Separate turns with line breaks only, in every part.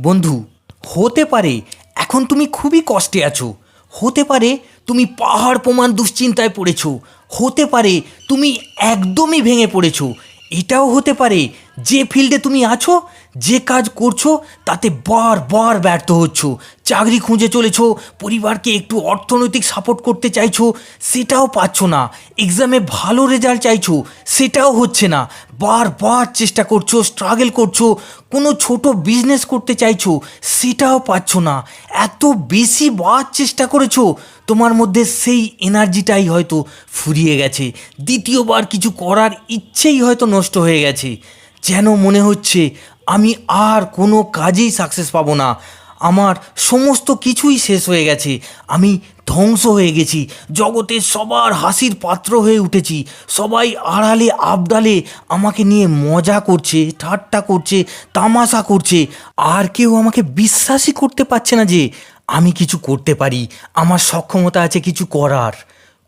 বন্ধু, হতে পারে এখন তুমি খুবই কষ্টে আছো। হতে পারে তুমি পাহাড় প্রমাণ দুশ্চিন্তায় পড়েছো। হতে পারে তুমি একদমই ভেঙে পড়েছো। এটাও হতে পারে যে ফিল্ডে তুমি আছো যে কাজ করছ, তাতে বারবার ব্যর্থ হচ্ছ। চাকরি খুঁজে চলেছো, পরিবারকে একটু অর্থনৈতিক সাপোর্ট করতে চাইছো, সেটাও পাচ্ছ না। এক্সামে ভালো রেজাল্ট চাইছো, সেটাও হচ্ছে না। বারবার চেষ্টা করছ স্ট্রাগল করছ, কোনো ছোট বিজনেস করতে চাইছো, সেটাও পাচ্ছ না। এত বেশি বার চেষ্টা করেছ, তোমার মধ্যে সেই এনার্জিটাই হয়তো ফুরিয়ে গেছে। দ্বিতীয়বার কিছু করার ইচ্ছেই হয়তো নষ্ট হয়ে গেছে। যেন মনে হচ্ছে আমি আর কোনো কাজেই সাকসেস পাবো না। আমার সমস্ত কিছুই শেষ হয়ে গেছে। আমি ধ্বংস হয়ে গেছি। জগতের সবার হাসির পাত্র হয়ে উঠেছি। সবাই আড়ালে আবডালে আমাকে নিয়ে মজা করছে, ঠাট্টা করছে, তামাশা করছে। আর কেউ আমাকে বিশ্বাসই করতে পারছে না যে আমি কিছু করতে পারি। আমার সক্ষমতা আছে কিছু করার।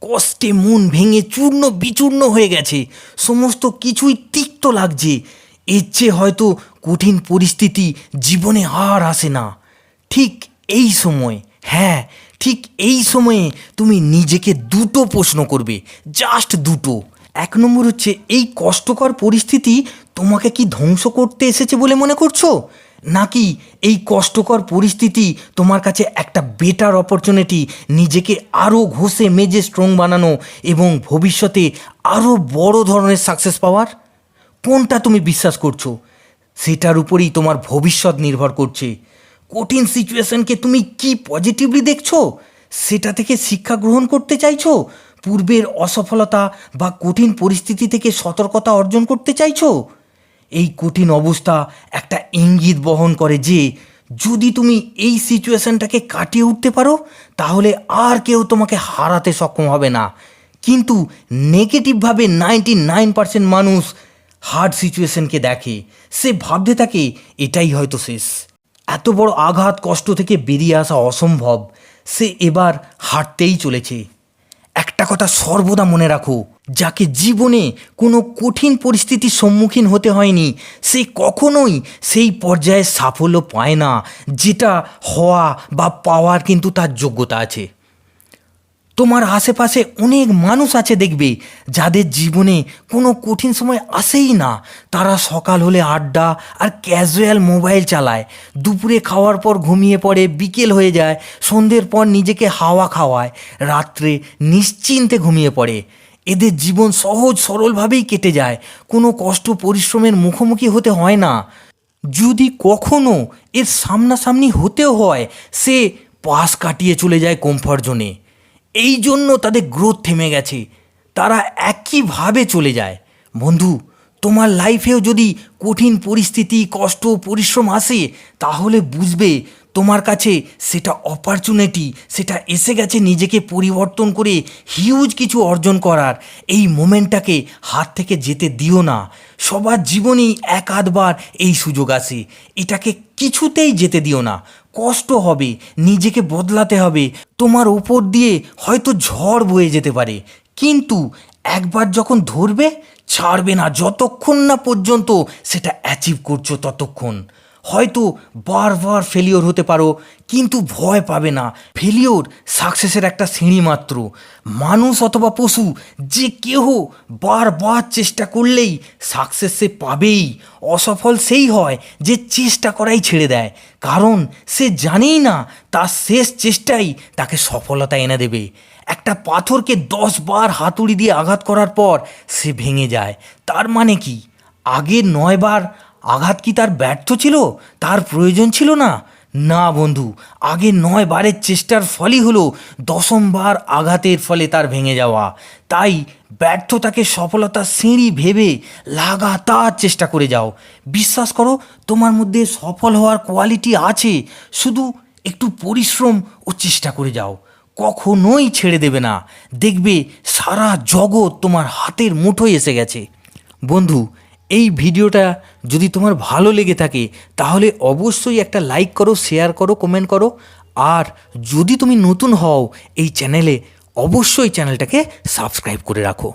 কষ্টে মন ভেঙে চূর্ণ বিচূর্ণ হয়ে গেছে। সমস্ত কিছুই তিক্ত লাগছে। এর চেয়ে হয়তো কঠিন পরিস্থিতি জীবনে আর আসে না। ঠিক এই সময় হ্যাঁ ঠিক এই সময়ে তুমি নিজেকে দুটো প্রশ্ন করবে জাস্ট দুটো। এক নম্বর হচ্ছে, এই কষ্টকর পরিস্থিতি তোমাকে কি ধ্বংস করতে এসেছে বলে মনে করছ? নাকি এই কষ্টকর পরিস্থিতি তোমার কাছে একটা বেটার অপরচুনিটি নিজেকে আরও ঘষে মেজে স্ট্রং বানানো এবং ভবিষ্যতে আরও বড় ধরনের সাকসেস পাওয়ার? কোনটা তুমি বিশ্বাস করছ? সেটার উপরেই তোমার ভবিষ্যৎ নির্ভর করছে। কঠিন সিচুয়েশনকে তুমি কি পজিটিভলি দেখছ? সেটা থেকে শিক্ষা গ্রহণ করতে চাইছো? পূর্বের অসফলতা বা কঠিন পরিস্থিতি থেকে সতর্কতা অর্জন করতে চাইছো? এই কঠিন অবস্থা একটা ইঙ্গিত বহন করে যে, যদি তুমি এই সিচুয়েশনটাকে কাটিয়ে উঠতে পারো, তাহলে আর কেউ তোমাকে হারাতে সক্ষম হবে না। কিন্তু নেগেটিভভাবে নাইনটি নাইন পার্সেন্ট মানুষ হার্ড সিচুয়েশনকে দেখে সে ভাবতে থাকে, এটাই হয়তো শেষ। এত বড় আঘাত, কষ্ট থেকে বেরিয়ে আসা অসম্ভব, সে এবার হাঁটতেই চলেছে। একটা কথা সর্বদা মনে রাখো, যাকে জীবনে কোনো কঠিন পরিস্থিতির সম্মুখীন হতে হয়নি, সে কখনোই সেই পর্যায়ে সাফল্য পায় না, যেটা হওয়া বা পাওয়ার কিন্তু তার যোগ্যতা আছে। তোমার আশেপাশে অনেক মানুষ আছে দেখবে, যাদের জীবনে কোনো কঠিন সময় আসেই না। তারা সকাল হলে আড্ডা আর ক্যাজুয়াল মোবাইল চালায়। দুপুরে খাওয়ার পর ঘুমিয়ে পড়ে, বিকেল হয়ে যায়, সন্ধ্যের পর নিজেকে হাওয়া খাওয়ায়। রাত্রে নিশ্চিন্তে ঘুমিয়ে পড়ে। এদের জীবন সহজ সরলভাবেই কেটে যায়। কোনো কষ্ট পরিশ্রমের মুখোমুখি হতে হয় না। যদি কখনো এর সামনাসামনি হতেও হয়, সে পাশ কাটিয়ে চলে যায় কমফর্ট জোনে এই জন্য তাদের গ্রোথ থেমে গেছে। তারা একইভাবে চলে যায়। বন্ধু, তোমার লাইফেও যদি কঠিন পরিস্থিতি, কষ্ট, পরিশ্রম আসে, তাহলে বুঝবে তোমার কাছে সেটা অপরচুনিটি সেটা এসে গেছে নিজেকে পরিবর্তন করে হিউজ কিছু অর্জন করার। এই মোমেন্টটাকে হাত থেকে যেতে দিও না। সবার জীবনেই এক আধবার এই সুযোগ আসে। এটাকে কিছুতেই যেতে দিও না। কষ্ট হবে, নিজেকে বদলাতে হবে। তোমার ওপর দিয়ে হয়তো ঝড় বয়ে যেতে পারে। কিন্তু একবার যখন ধরবে, ছাড়বে না। যতক্ষণ না পর্যন্ত সেটা অ্যাচিভ করছ, ততক্ষণ। হয়তো বারবার ফেলিওর হতে পারো, কিন্তু ভয় পাবে না। ফেলিওর সাকসেসের একটা সিঁড়ি মাত্র। মানুষ অথবা পশু, যে কেহ বারবার চেষ্টা করলেই সাকসেস সে পাবেই। অসফল সেই হয় যে চেষ্টা করাই ছেড়ে দেয়। কারণ সে জানেই না তার শেষ চেষ্টাই তাকে সফলতা এনে দেবে। একটা পাথরকে দশ বার হাতুড়ি দিয়ে আঘাত করার পর সে ভেঙে যায়। তার মানে কি? আগের নয়বার আঘাত কি তার ব্যর্থ ছিল? তার প্রয়োজন ছিল না? না, বন্ধু। আগে নয় বারের চেষ্টার ফলই হলো দশমবার আঘাতের ফলে তার ভেঙে যাওয়া। তাই ব্যর্থতাকে সফলতার সিঁড়ি ভেবে লাগাতার চেষ্টা করে যাও। বিশ্বাস করো, তোমার মধ্যে সফল হওয়ার কোয়ালিটি আছে। শুধু একটু পরিশ্রম ও চেষ্টা করে যাও। কখনোই ছেড়ে দেবে না। দেখবে সারা জগৎ তোমার হাতের মুঠোয় এসে গেছে। বন্ধু এই ভিডিওটা যদি তোমার ভালো লেগে থাকে, তাহলে অবশ্যই একটা লাইক করো শেয়ার করো কমেন্ট করো। আর যদি তুমি নতুন হও এই চ্যানেলে অবশ্যই চ্যানেলটাকে সাবস্ক্রাইব করে রাখো।